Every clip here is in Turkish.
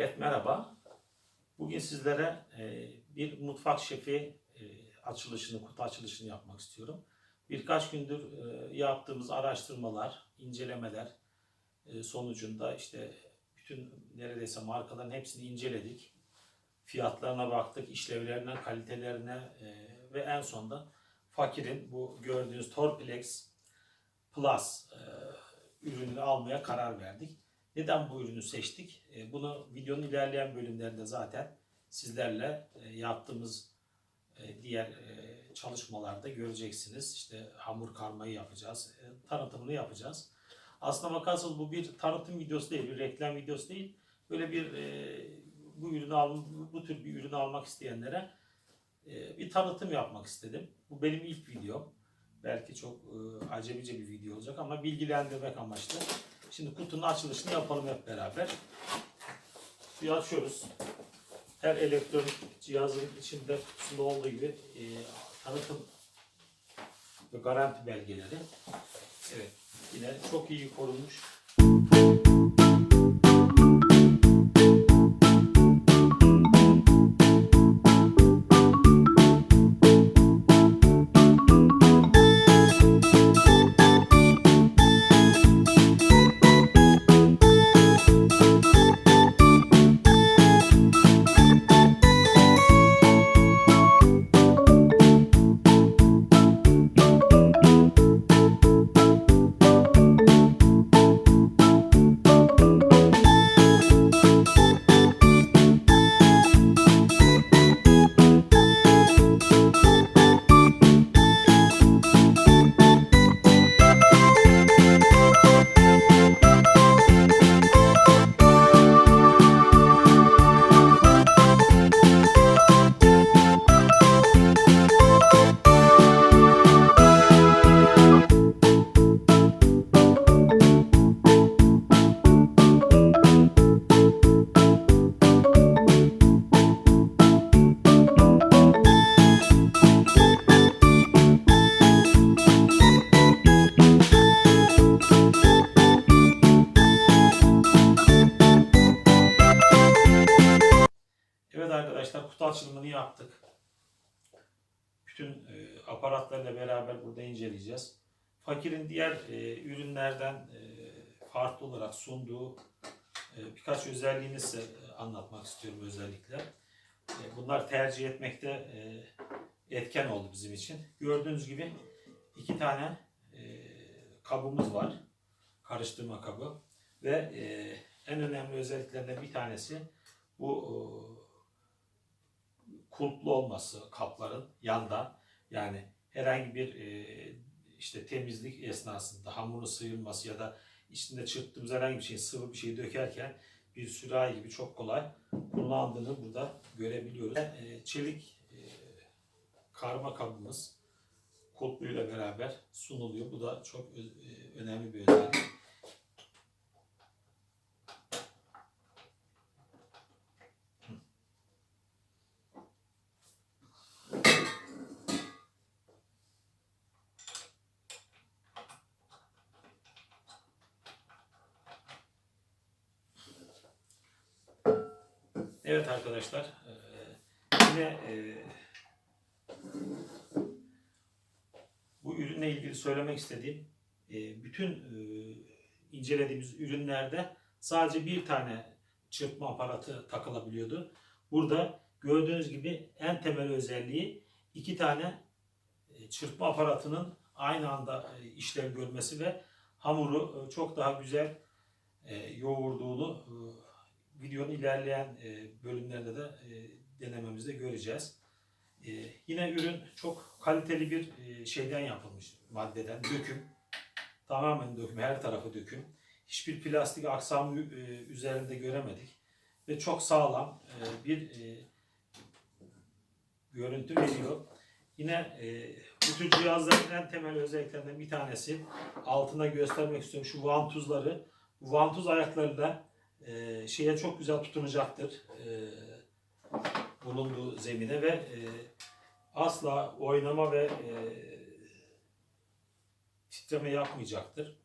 Evet merhaba. Bugün sizlere e, bir mutfak şefi e, açılışını, kutu açılışını yapmak istiyorum. Birkaç gündür e, yaptığımız araştırmalar, incelemeler e, sonucunda işte bütün neredeyse markaların hepsini inceledik. Fiyatlarına baktık, işlevlerine, kalitelerine e, ve en sonunda Fakir'in bu gördüğünüz Torplex Plus e, ürününü almaya karar verdik. Neden bu ürünü seçtik? E, Bunu videonun ilerleyen bölümlerinde zaten sizlerle e, yaptığımız e, diğer çalışmalarda göreceksiniz. İşte hamur karmayı yapacağız, tanıtımını yapacağız. Aslına bakarsanız bu bir tanıtım videosu değil, bir reklam videosu değil. Böyle bir bu ürünü al, bu tür bir ürünü almak isteyenlere bir tanıtım yapmak istedim. Bu benim ilk videom. Belki çok acemice bir video olacak ama bilgilendirmek amaçlı. Şimdi kutunun açılışını yapalım hep beraber. Suyu açıyoruz. Her elektronik cihazın içinde kutusunda olduğu gibi e, tanıtım ve garanti belgeleri. Evet, yine çok iyi korunmuş. Açılımını yaptık. Bütün e, aparatlarla beraber burada inceleyeceğiz. Fakir'in diğer e, ürünlerden e, farklı olarak sunduğu e, birkaç özelliğini size e, anlatmak istiyorum özellikle. E, bunlar tercih etmekte e, etken oldu bizim için. Gördüğünüz gibi iki tane e, kabımız var. Karıştırma kabı. Ve e, en önemli özelliklerinden bir tanesi bu e, kulplu olması kapların yanda yani herhangi bir e, işte temizlik esnasında hamurun sıyırması ya da içinde çırptığımız herhangi bir şey sıvı bir şey dökerken bir sürahi gibi çok kolay kullandığını burada görebiliyoruz. E, çelik e, karma kabımız kulpluyla beraber sunuluyor. Bu da çok e, önemli bir özellik. Evet arkadaşlar, eee, yine eee, bu ürünle ilgili söylemek istediğim eee, bütün incelediğimiz ürünlerde sadece bir tane çırpma aparatı takılabiliyordu. Burada gördüğünüz gibi en temel özelliği iki tane çırpma aparatının aynı anda eee, işlem görmesi ve hamuru çok daha güzel yoğurduğunu videonun ilerleyen e, bölümlerinde de e, denememizde göreceğiz. E, yine ürün çok kaliteli bir şeyden yapılmış maddeden döküm. Tamamen döküm, her tarafı döküm. Hiçbir plastik aksamı üzerinde göremedik ve çok sağlam bir görüntü veriyor. Yine e, bu cihazların en temel özelliklerinden bir tanesi altına göstermek istiyorum şu vantuzları. Bu vantuz ayaklarıyla e, şeye çok güzel tutunacaktır. E, bulunduğu zemine ve e, asla oynama ve e, titreme yapmayacaktır.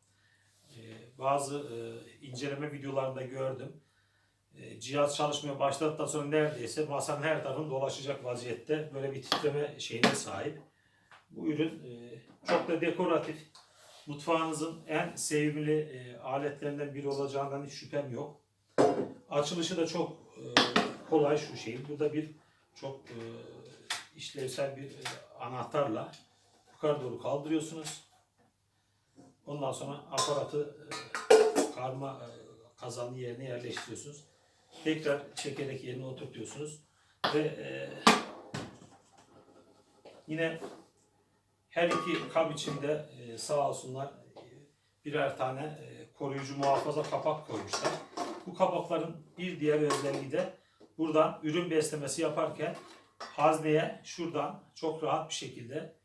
E, bazı e, inceleme videolarında gördüm. E, cihaz çalışmaya başladıktan sonra neredeyse masanın her tarafını dolaşacak vaziyette böyle bir titreme şeyine sahip. Bu ürün e, çok da dekoratif. Mutfağınızın en sevimli e, aletlerinden biri olacağından hiç şüphem yok. Açılışı da çok e, kolay şu şeyin. Burada bir çok e, işlevsel bir e, anahtarla yukarı doğru kaldırıyorsunuz. Ondan sonra aparatı e, karma e, yerine yerleştiriyorsunuz. Tekrar çekerek yerine oturtuyorsunuz ve yine her iki kap içinde e, sağ olsunlar birer tane koruyucu muhafaza kapak koymuşlar. Bu kapakların bir diğer özelliği de buradan ürün beslemesi yaparken hazneye şuradan çok rahat bir şekilde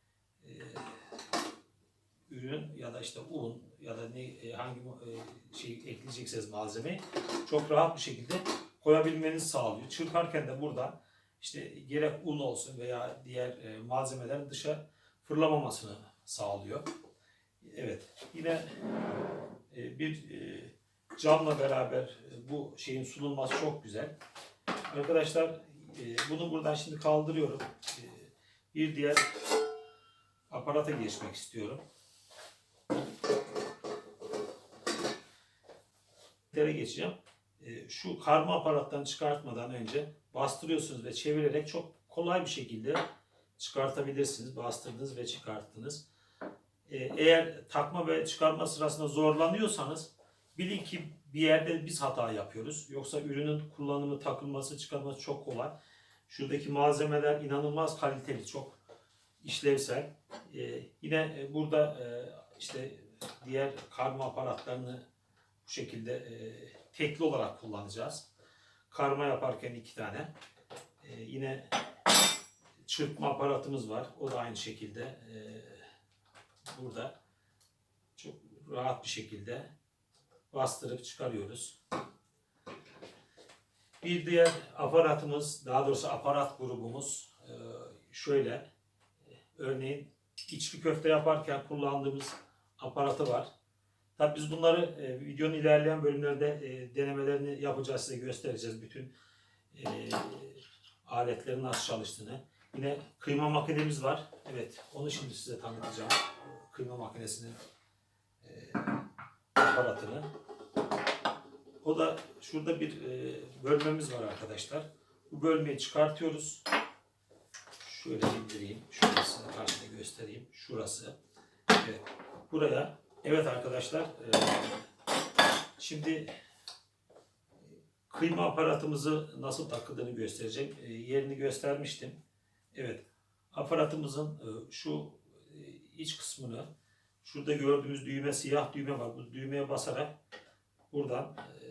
e, ürün ya da işte un ya da ne e, hangi e, şey ekleyecekseniz malzemeyi çok rahat bir şekilde koyabilmenizi sağlıyor. Çırparken de buradan işte gerek un olsun veya diğer e, malzemelerin dışa fırlamamasını sağlıyor. Evet. Yine e, bir e, camla beraber e, bu şeyin sunulması çok güzel. Arkadaşlar e, bunu buradan şimdi kaldırıyorum. E, bir diğer aparata geçmek istiyorum. Tere geçeceğim. Şu karma aparattan çıkartmadan önce bastırıyorsunuz ve çevirerek çok kolay bir şekilde çıkartabilirsiniz. Bastırdınız ve çıkarttınız. Eğer takma ve çıkarma sırasında zorlanıyorsanız bilin ki bir yerde biz hata yapıyoruz. Yoksa ürünün kullanımı, takılması, çıkarması çok kolay. Şuradaki malzemeler inanılmaz kaliteli, çok işlevsel. E, yine e, burada e, işte diğer karma aparatlarını bu şekilde e, tekli olarak kullanacağız. Karma yaparken iki tane. E, yine çırpma aparatımız var. O da aynı şekilde e, burada çok rahat bir şekilde bastırıp çıkarıyoruz. Bir diğer aparatımız, daha doğrusu aparat grubumuz e, şöyle. Örneğin içli köfte yaparken kullandığımız aparatı var. Tabii biz bunları e, videonun ilerleyen bölümlerde e, denemelerini yapacağız size göstereceğiz bütün e, aletlerin nasıl çalıştığını. Yine kıyma makinemiz var. Evet, onu şimdi size tanıtacağım. Kıyma makinesinin aparatını. O da şurada bir e, bölmemiz var arkadaşlar. Bu bölmeyi çıkartıyoruz. Şöyle indireyim. Şurasını karşıda göstereyim. Şurası. Evet. Buraya. Evet arkadaşlar. e, şimdi kıyma aparatımızı nasıl takıldığını göstereceğim. E, yerini göstermiştim. Evet. Aparatımızın şu iç kısmını şurada gördüğümüz düğme siyah düğme var. Bu düğmeye basarak buradan e,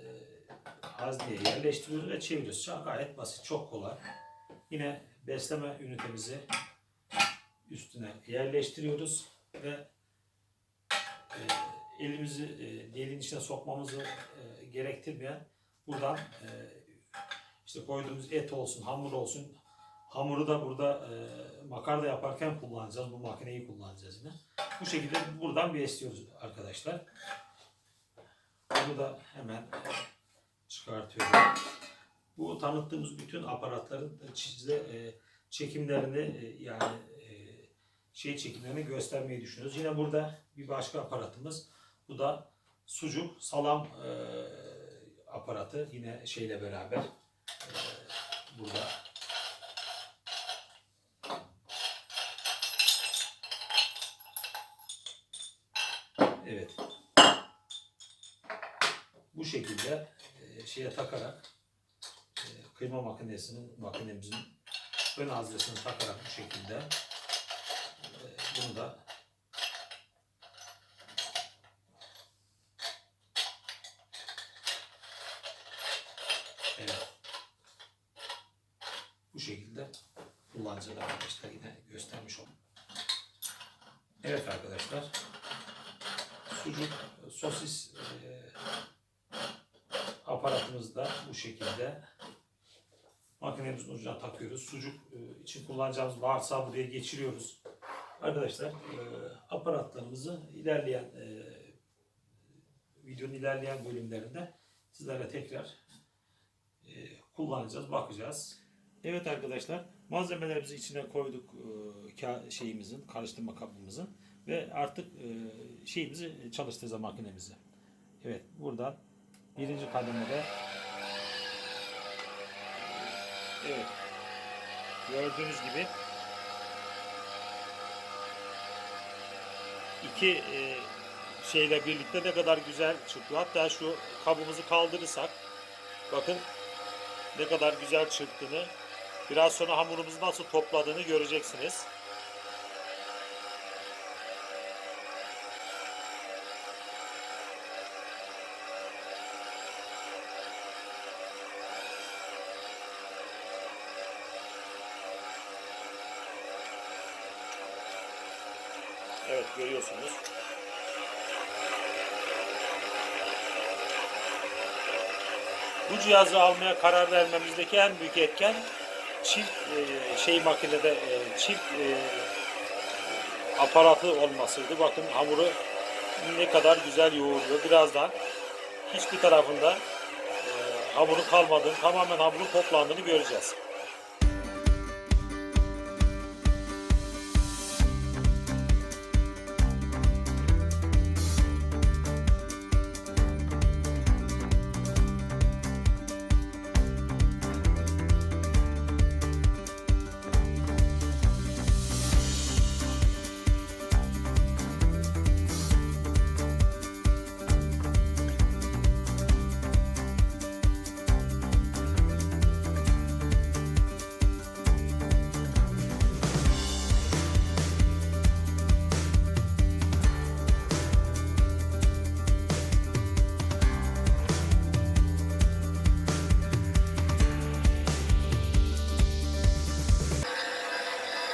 hazneye yerleştiriyoruz ve çeviriyoruz. Çok gayet basit, çok kolay. Yine besleme ünitemizi üstüne yerleştiriyoruz ve e, elimizi e, deliğin içine sokmamızı e, gerektirmeyen buradan e, işte koyduğumuz et olsun, hamur olsun. Hamuru da burada e, makarna yaparken kullanacağız. Bu makineyi kullanacağız yine. Bu şekilde buradan besliyoruz arkadaşlar. Bunu da hemen çıkartıyorum. Bu tanıttığımız bütün aparatların size e, çekimlerini e, yani e, şey çekimlerini göstermeyi düşünüyoruz. Yine burada bir başka aparatımız. Bu da sucuk salam e, aparatı. Yine şeyle beraber e, burada Evet. Bu şekilde e, şeye takarak e, kıyma makinesinin makinemizin ön haznesini takarak bu şekilde e, bunu da evet bu şekilde kullanacağız arkadaşlar yine göstermiş oldum. Evet arkadaşlar sucuk sosis e, aparatımızı da bu şekilde makinemizin ucuna takıyoruz. Sucuk e, için kullanacağımız bağırsağı buraya geçiriyoruz. Arkadaşlar e, aparatlarımızı ilerleyen e, videonun ilerleyen bölümlerinde sizlerle tekrar kullanacağız, bakacağız. Evet arkadaşlar, malzemelerimizi içine koyduk şeyimizin, karıştırma kabımızın ve artık e, şeyimizi çalıştıracağız makinemizi. Evet, buradan birinci kademede Evet. Gördüğünüz gibi iki e, şeyle birlikte ne kadar güzel çıkıyor. Hatta şu kabımızı kaldırırsak bakın ne kadar güzel çıktığını biraz sonra hamurumuzu nasıl topladığını göreceksiniz. Evet görüyorsunuz. Bu cihazı almaya karar vermemizdeki en büyük etken çift e, şey makinede e, çift e, aparatı olmasıydı. Bakın hamuru ne kadar güzel yoğuruyor. Birazdan hiçbir tarafında e, hamurun kalmadığını, tamamen hamurun toplandığını göreceğiz.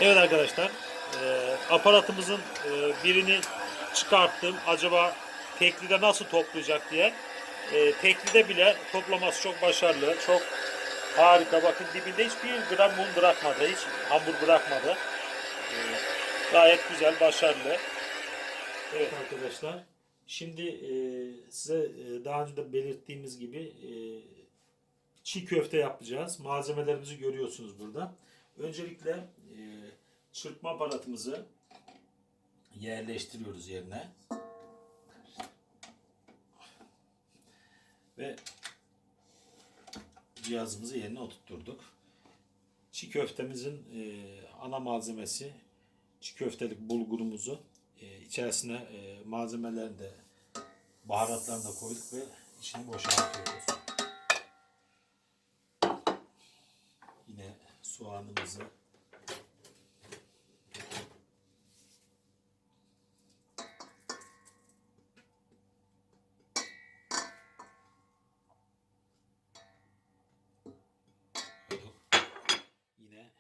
Evet arkadaşlar, e, aparatımızın e, birini çıkarttım. Acaba teklide nasıl toplayacak diye. E, teklide bile toplaması çok başarılı, çok harika. Bakın dibinde hiçbir gram un bırakmadı, hiç hamur bırakmadı. E, gayet güzel, başarılı. Evet arkadaşlar, şimdi e, size e, daha önce de belirttiğimiz gibi e, çiğ köfte yapacağız. Malzemelerimizi görüyorsunuz burada. Öncelikle e, çırpma aparatımızı yerleştiriyoruz yerine. Ve cihazımızı yerine oturtturduk. Çiğ köftemizin e, ana malzemesi çiğ köftelik bulgurumuzu e, içerisine e, malzemelerini de baharatlarını da koyduk ve içini boşaltıyoruz. Yine soğanımızı. Yine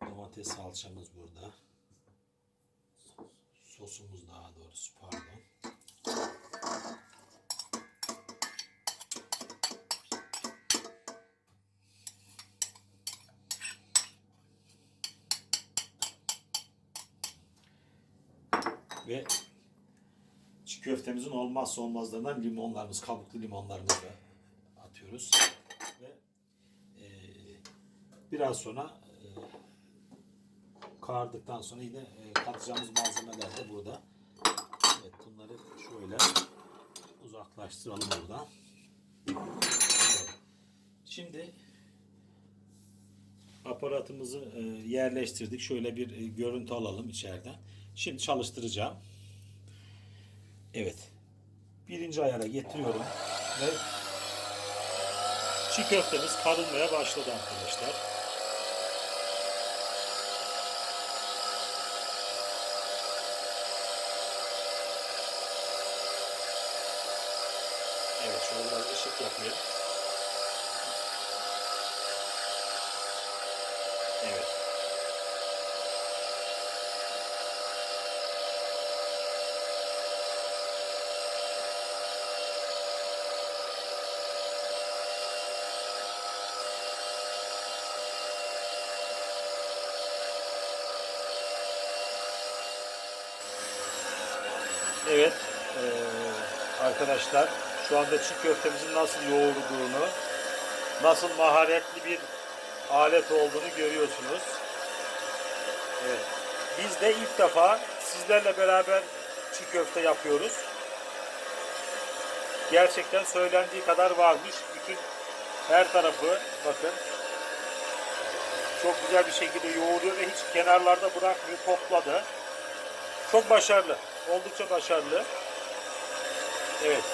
domates salçamız burada. Sosumuz daha doğrusu pardon. Ve çiğ köftemizin olmazsa olmazlarından limonlarımız, kabuklu limonlarımızı da atıyoruz. Ve e, biraz sonra e, kaardıktan sonra yine e, katacağımız malzemeler de burada. Evet bunları şöyle uzaklaştıralım buradan. Şimdi aparatımızı e, yerleştirdik. Şöyle bir e, görüntü alalım içeriden. Şimdi çalıştıracağım. Evet. Birinci ayara getiriyorum ve çiğ köftemiz karılmaya başladı arkadaşlar. Evet şöyle biraz ışık yapayım. Evet eee, arkadaşlar şu anda çiğ köftemizin nasıl yoğurduğunu nasıl maharetli bir alet olduğunu görüyorsunuz. Evet. Biz de ilk defa sizlerle beraber çiğ köfte yapıyoruz. Gerçekten söylendiği kadar varmış. Bütün her tarafı bakın çok güzel bir şekilde yoğuruyor ve hiç kenarlarda bırakmıyor. Topladı. Çok başarılı. Oldukça başarılı. Evet.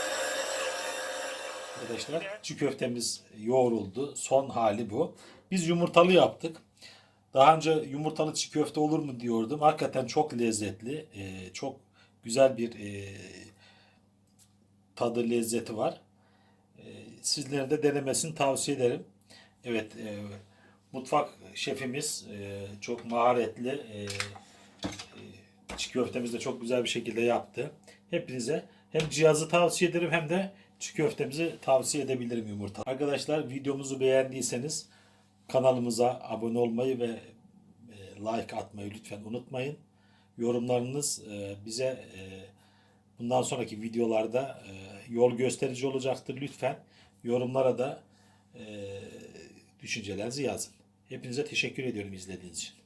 Arkadaşlar çiğ köftemiz yoğruldu. Son hali bu. Biz yumurtalı yaptık. Daha önce yumurtalı çiğ köfte olur mu diyordum. Hakikaten çok lezzetli. Ee, çok güzel bir e, tadı lezzeti var. Ee, sizlere de denemesini tavsiye ederim. Evet, e, mutfak şefimiz e, çok maharetli. Çiğ köftemizi de çok güzel bir şekilde yaptı. Hepinize hem cihazı tavsiye ederim hem de çiğ köftemizi tavsiye edebilirim yumurta. Arkadaşlar videomuzu beğendiyseniz kanalımıza abone olmayı ve e, like atmayı lütfen unutmayın. Yorumlarınız e, bize e, bundan sonraki videolarda yol gösterici olacaktır. Lütfen yorumlara da düşüncelerinizi yazın. Hepinize teşekkür ediyorum izlediğiniz için.